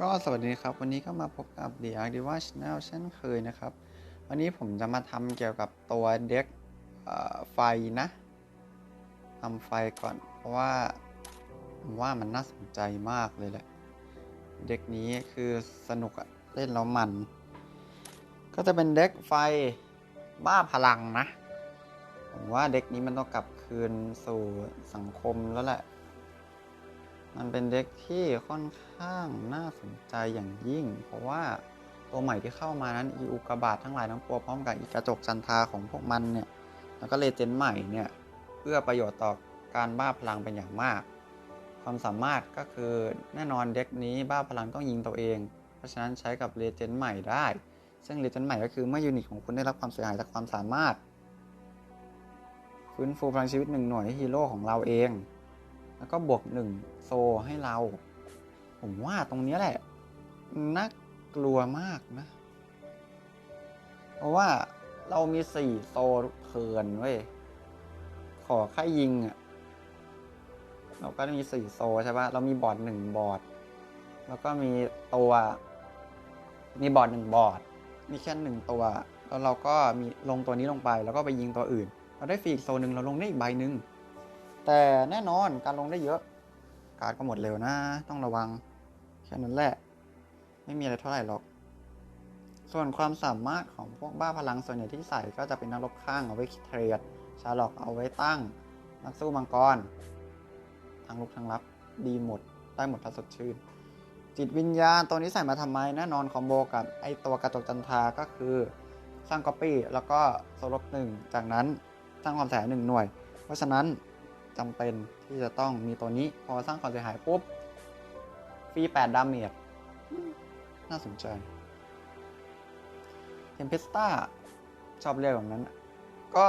ก็สวัสดีครับ วันนี้ก็มาพบกับ The a r d i v a Channel เช่นเคยนะครับ วันนี้ผมจะมาทำเกี่ยวกับตัวเด็กไฟนะทำไฟก่อน เพราะว่าผมว่ามันน่าสนใจมากเลยแหละ เด็กนี้คือสนุกอะเล่นแล้วมัน ก็จะเป็นเด็กไฟบ้าพลังนะ ผมว่าเด็กนี้มันต้องกลับคืนสู่สังคมแล้วแหละ มันเป็นเด็กที่ค่อนข้างน่าสนใจอย่างยิ่ง เพราะว่าตัวใหม่ที่เข้ามานั้นอีอุกบาตทั้งหลายทั้งปวงพร้อมกับอีกระจกจันทาของพวกมันเนี่ยแล้วก็เลเจนด์ใหม่เนี่ยเพื่อประโยชน์ต่อการบ้าพลังเป็นอย่างมาก ความสามารถก็คือแน่นอนเด็กนี้บ้าพลังต้องยิงตัวเอง เพราะฉะนั้นใช้กับเลเจนด์ใหม่ได้ ซึ่งเลเจนด์ใหม่ก็คือเมื่อยูนิตของคุณได้รับความเสียหายจากความสามารถฟื้นฟูพลังชีวิตหนึ่งหน่วยให้ฮีโร่ของเราเอง แล้วก็บวกหนึ่งโซให้เรา ผมว่าตรงนี้แหละน่ากลัวมากนะ เพราะว่าเรามีสี่โซทุกเทินเว้ย ขอแค่ยิงอะเราก็มีสี่โซใช่ปะเรามีบอร์ดหนึ่งบอร์ด แล้วก็มีตัว มีบอร์ดหนึ่งบอร์ด มีแค่หนึ่งตัว แล้วเราก็มีลงตัวนี้ลงไป แล้วก็ไปยิงตัวอื่น เราได้ฟรีอีกโซนหนึ่งเราลงได้อีกใบหนึ่ง แต่แน่นอนการลงได้เยอะ การดก็หมดเร็วนะ ต้องระวัง แค่นั้นแหละ ไม่มีอะไรเท่าไหร่หรอก ส่วนความสามารถของพวกบ้าพลังส่วนใหญ่ที่ใส่ก็จะเป็นนักรบข้างเอาไว้เทรดชาล็อกเอาไว้ตั้ง นักสู้มังกรทั้งลุกทั้งรับ ดีหมด ได้หมดถ้าสดชื่น จิตวิญญาณตัวนี้ใส่มาทำไมแน่นอนคอมโบกับไอตัวกระจกจันทาก็คือสร้างก๊อปปี้แล้วก็โซลบหนึ่งจากนั้นสร้างความเสียหายหนึ่งหน่วย เพราะฉะนั้น จำเป็นที่จะต้องมีตัวนี้ พอสร้างความเสียหายปุ๊บฟรี8ดาเมจน่าสนใจเทมเพสตาชอบเรียกแบบนั้น ก็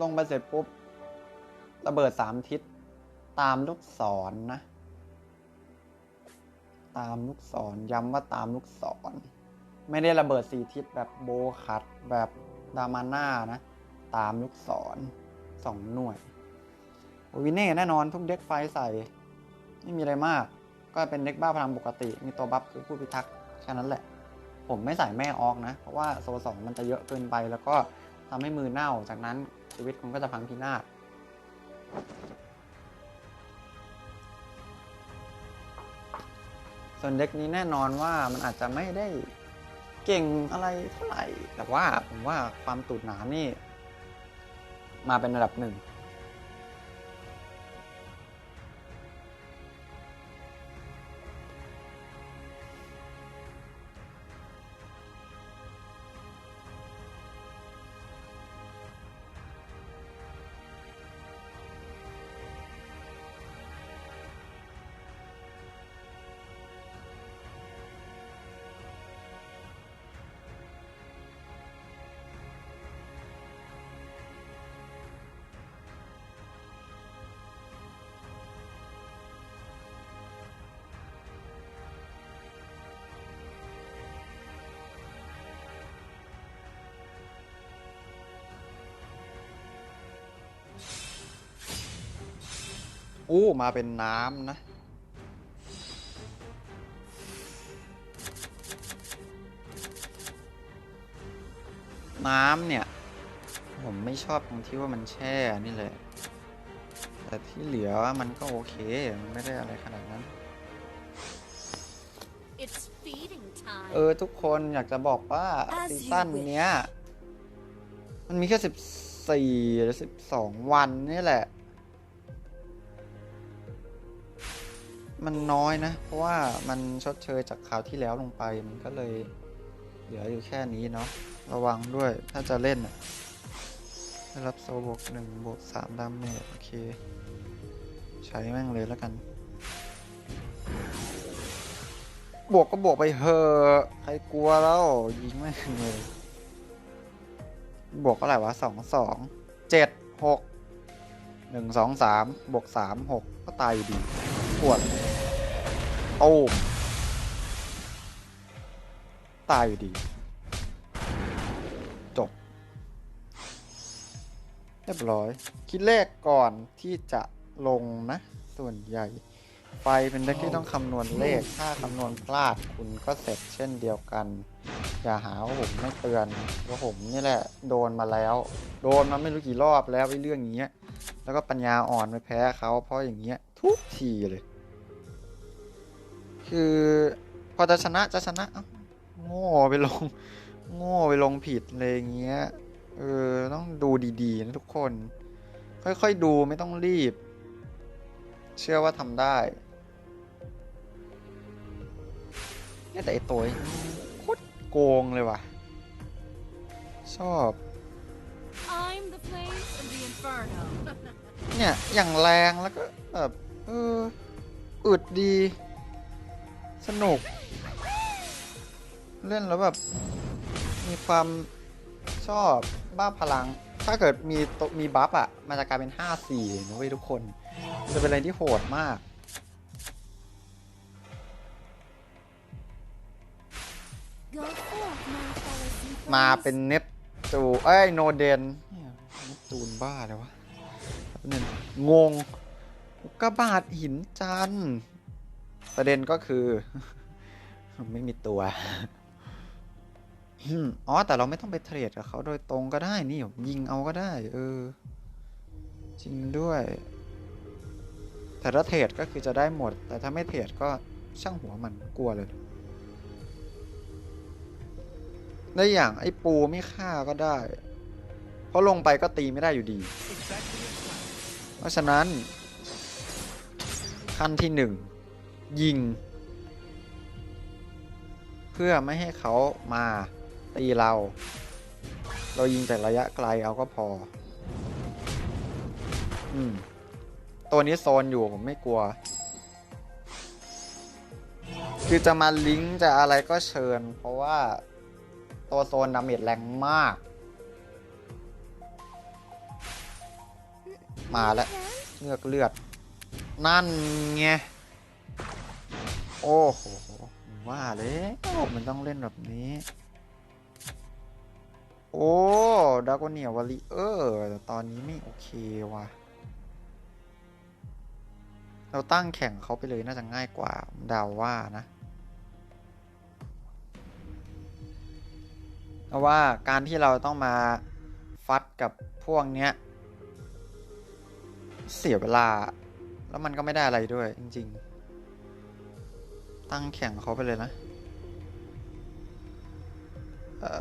ลงไปเสร็จปุ๊บ ระเบิด3ทิศ ตามลูกศรนนะ ตามลูกศรย้ำว่าตามลูกศร ไม่ได้ระเบิด4ทิศแบบโบคัดแบบดามาน่านะ ตามลูกศร2หน่วย วินเน่แน่นอนทุกเด็กไฟใส่ ไม่มีอะไรมาก ก็เป็นเด็กบ้าพลังปกติ มีตัวบัฟคือผู้พิทักษ์แค่นั้นแหละ ผมไม่ใส่แม่ออกนะ เพราะว่าโซสองมันจะเยอะเกินไป แล้วก็ทำให้มือเน่า จากนั้นชีวิตคุณก็จะพังพินาศส่วนเด็กนี้แน่นอนว่ามันอาจจะไม่ได้เก่งอะไรเท่าไหร่ แต่ว่าผมว่าความตูดหนานี่ มาเป็นระดับหนึ่ง อู้มาเป็นน้ำนะ น้ำเนี่ย ผมไม่ชอบตรงที่ว่ามันแช่นี่แหละแต่ที่เหลือมันก็โอเค มันไม่ได้อะไรขนาดนั้น It's feeding time. เออ ทุกคนอยากจะบอกว่า As ซี you ซั่น wish เนี้ย มันมีแค่สิบสี่หรือสิบสองวันนี่แหละ มันน้อยนะ เพราะว่ามันชดเชยจากคราวที่แล้วลงไป มันก็เลยเหลืออยู่แค่นี้เนาะ ระวังด้วย ถ้าจะเล่นอะได้รับโซบวกหนึ่งบวกสามดาเมจโอเค ใช้แม่งเลยแล้วกัน บวกก็บวกไปเถอะใครกลัวแล้ว ยิงแม่งเลย บวกเท่าไหร่วะสองสองเจ็ดหกหนึ่งสองสามบวกสามหกก็ตายอยู่ดีปวด โอ้มตายอยู่ดี จบ เรียบร้อย คิดเลขก่อนที่จะลงนะ ส่วนใหญ่ ไฟเป็นเด็กที่ต้องคำนวณเลข ถ้าคำนวณพลาดคุณก็เสร็จเช่นเดียวกัน อย่าหาว่าผมไม่เตือนว่าผมนี่แหละ โดนมาแล้ว โดนมาไม่รู้กี่รอบแล้วไอ้เรื่องอย่างเงี้ย แล้วก็ปัญญาอ่อนไปแพ้เขาเพราะอย่างเงี้ยทุกทีเลย คือ พอจะชนะจะชนะเอ้าโง่ไปลง โง่ไปลงผิดเลยอย่างเงี้ย เออ ต้องดูดีๆนะทุกคน ค่อยๆดูไม่ต้องรีบ เชื่อว่าทำได้เนี่ยแต่ไอตัวนี้โคตรโกงเลยว่ะ ชอบ I'm the flames of the inferno. เนี่ย อย่างแรงแล้วก็แบบเอออึดดี สนุก เล่นแล้วแบบ มีความชอบบ้าพลัง ถ้าเกิดมีตมีบัฟอะมันจะกลายเป็น 5-4นะเว้ยทุกคน จะเป็นอะไรที่โหดมากมาเป็นเนปจูเอ้ยโนเดนเนปจูนบ้าเลยวะเนี่ยงงกกาบาตหินจัน ประเด็นก็คือ ไม่มีตัวอ๋อ แต่เราไม่ต้องไปเทรดกับเขาโดยตรงก็ได้ นี่ยิงเอาก็ได้ เออ จริงด้วย แต่ถ้าเทรดก็คือจะได้หมด แต่ถ้าไม่เทรดก็ช่างหัวมันกลัวเลยได้อย่างไอ้ปูไม่ฆ่าก็ได้ เพราะลงไปก็ตีไม่ได้อยู่ดี เพราะฉะนั้น ขั้นที่หนึ่ง ยิง เพื่อไม่ให้เขามาตีเรา เรายิงจากระยะไกลเอาก็พอ อืม ตัวนี้โซนอยู่ผมไม่กลัว คือจะมาลิงก์จะอะไรก็เชิญ เพราะว่าตัวโซนดาเมจแรงมาก มาแล้วเลือกเลือด นั่นไง อ้โหว่าแล้วมันต้องเล่นแบบนี้ โอ้ดากเนียวอลิเออร์แต่ตอนนี้ไม่โอเคว่ะ เราตั้งแข่งเขาไปเลยน่าจะง่ายกว่าดาว่านะเพราะว่าการที่เราต้องมาฟัดกับพวกเนี้ย เสียเวลา แล้วมันก็ไม่ได้อะไรด้วยจริง ๆ ตั้งแข่งเขาไปเลยนะเอ่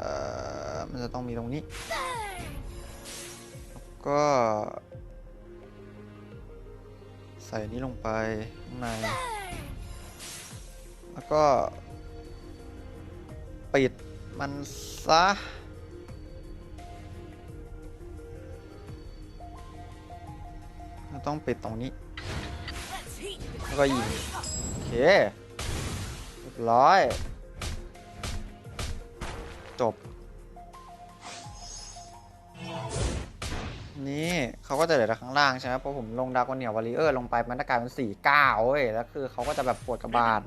อมันจะต้องมีตรงนี้ แล้วก็ ใส่นี้ลงไปข้างใน แล้วก็ ปิดมันซะต้องปิดตรงนี้ แล้วก็ยิงโอเค ร้อย จบ นี่เขาก็จะเหลือแต่ข้างล่างใช่ไหมเพราะผมลงดาวกนเหนียววอลเลเยอร์ลงไปมันจะกลายเป็นสี่เก้าเว้ยแล้วคือเขาก็จะแบบปวดกระบาล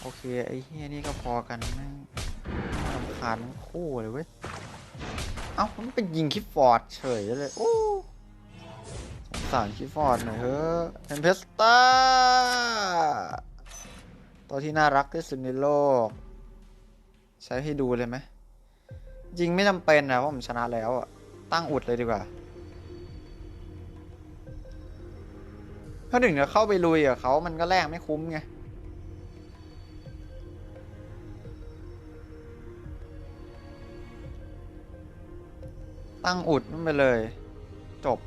โอเค ไอ้เฮียนี่ก็พอกันแม่งรำคาญคู่เลยเว้ย เอ้ามันไปยิงคิดฟอร์ดเฉยเลย โอ้สงสารคิดฟอร์ดหน่อยเฮ้อะเทนเพสตา ตัวที่น่ารักที่สุดในโลก ใช้ให้ดูเลยไหมยิงไม่จำเป็นนะเพราะผมชนะแล้วอะตั้งอุดเลยดีกว่า ถ้าถึงจะเข้าไปลุยกับเขามันก็แลกไม่คุ้มไงตั้งอุดมันไปเลย จบ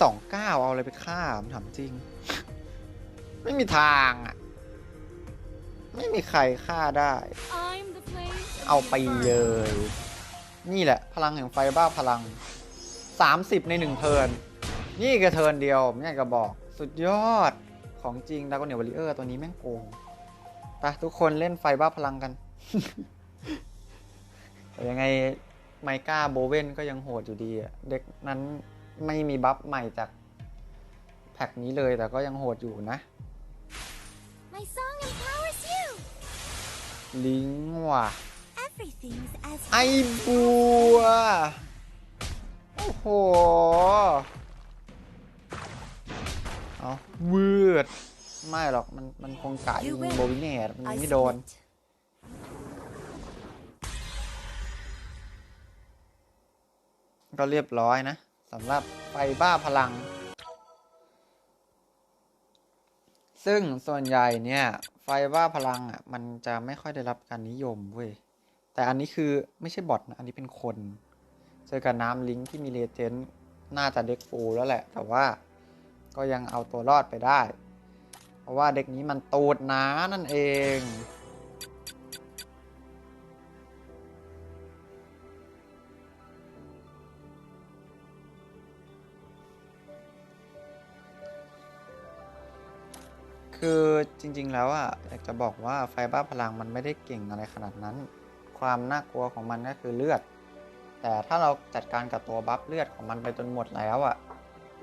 สองเก้าเอาอะไรไปฆ่าผมถามจริง ไม่มีทางอะ ไม่มีใครฆ่าได้ เอาไปเลย นี่แหละ พลังแห่งไฟบ้าพลัง 30 ในหนึ่งเทิร์นนี่แค่เทิร์นเดียวไม่อยากจะบอก สุดยอด ของจริงดากอนเนียววอริเออร์ตัวนี้แม่งโกงไปทุกคนเล่นไฟบ้าพลังกันแต่ยังไงไมก้าโบเวนก็ยังโหดอยู่ดีอะเด็กนั้นไม่มีบัฟใหม่จากแพ็กนี้เลยแต่ก็ยังโหดอยู่นะ ลิงว่ะ Everything's as ไอบัว โอ้โห เอาวืด ไม่หรอก มัน มันคงกะยิ You ง win. โบวิเนตมัน I ไม่โดน submit. ก็เรียบร้อยนะสำหรับไฟบ้าพลัง ซึ่งส่วนใหญ่เนี่ย ไฟว่าพลังอะมันจะไม่ค่อยได้รับการนิยมเว้ย แต่อันนี้คือไม่ใช่บอทนะอันนี้เป็นคน เจอกับน้ำลิงที่มีเลเจนด์น่าจะเด็กฟูแล้วแหละ แต่ว่าก็ยังเอาตัวรอดไปได้ เพราะว่าเด็กนี้มันตูดน้านั่นเอง คือจริงๆแล้วอะอยากจะบอกว่าไฟบ้าพลังมันไม่ได้เก่งอะไรขนาดนั้น ความน่ากลัวของมันก็คือเลือด แต่ถ้าเราจัดการกับตัวบัฟเลือดของมันไปจนหมดแล้วอะ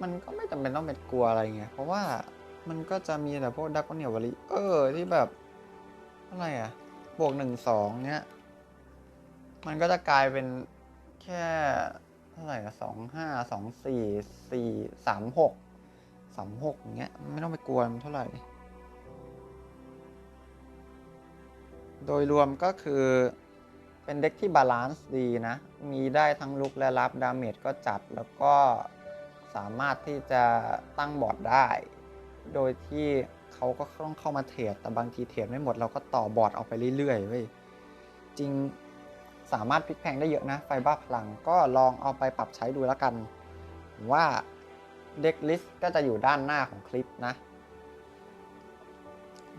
มันก็ไม่จำเป็นต้องเป็นกลัวอะไรเงี้ยเพราะว่ามันก็จะมีแต่พวกดักเนียววลีเออที่แบบอะไรอะบวกหนึ่งสองเนี้ยมันก็จะกลายเป็นแค่เท่าไหร่อะสองห้าสองสี่สี่สามหกสามหกอย่างเงี้ยไม่ต้องไปกลัวมันเท่าไหร่ โดยรวมก็คือเป็นเด็กที่บาลานซ์ดีนะ มีได้ทั้งลุกและรับดาเมจก็จัดแล้วก็สามารถที่จะตั้งบอร์ดได้ โดยที่เขาก็ต้องเข้ามาเทรดแต่บางทีเทรดไม่หมดเราก็ต่อบอร์ดออกไปเรื่อยๆเว้ยจริงสามารถพลิกแพงได้เยอะนะไฟบ้าพลังก็ลองเอาไปปรับใช้ดูแล้วกัน ว่าเด็กลิสก็จะอยู่ด้านหน้าของคลิปนะ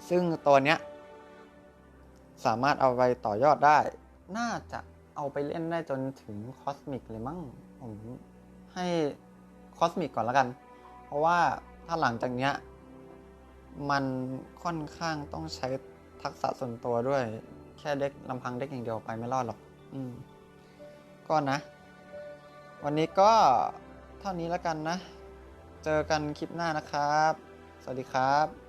ซึ่งตัวเนี้ย สามารถเอาไปต่อยอดได้ น่าจะเอาไปเล่นได้จนถึงคอสมิกเลยมั้ง ผมให้คอสมิกก่อนแล้วกัน เพราะว่าถ้าหลังจากเนี้ย มันค่อนข้างต้องใช้ทักษะส่วนตัวด้วย แค่เด็กลำพังเด็กอย่างเดียวไปไม่รอดหรอก อืม ก็นะ วันนี้ก็เท่านี้แล้วกันนะ เจอกันคลิปหน้านะครับ สวัสดีครับ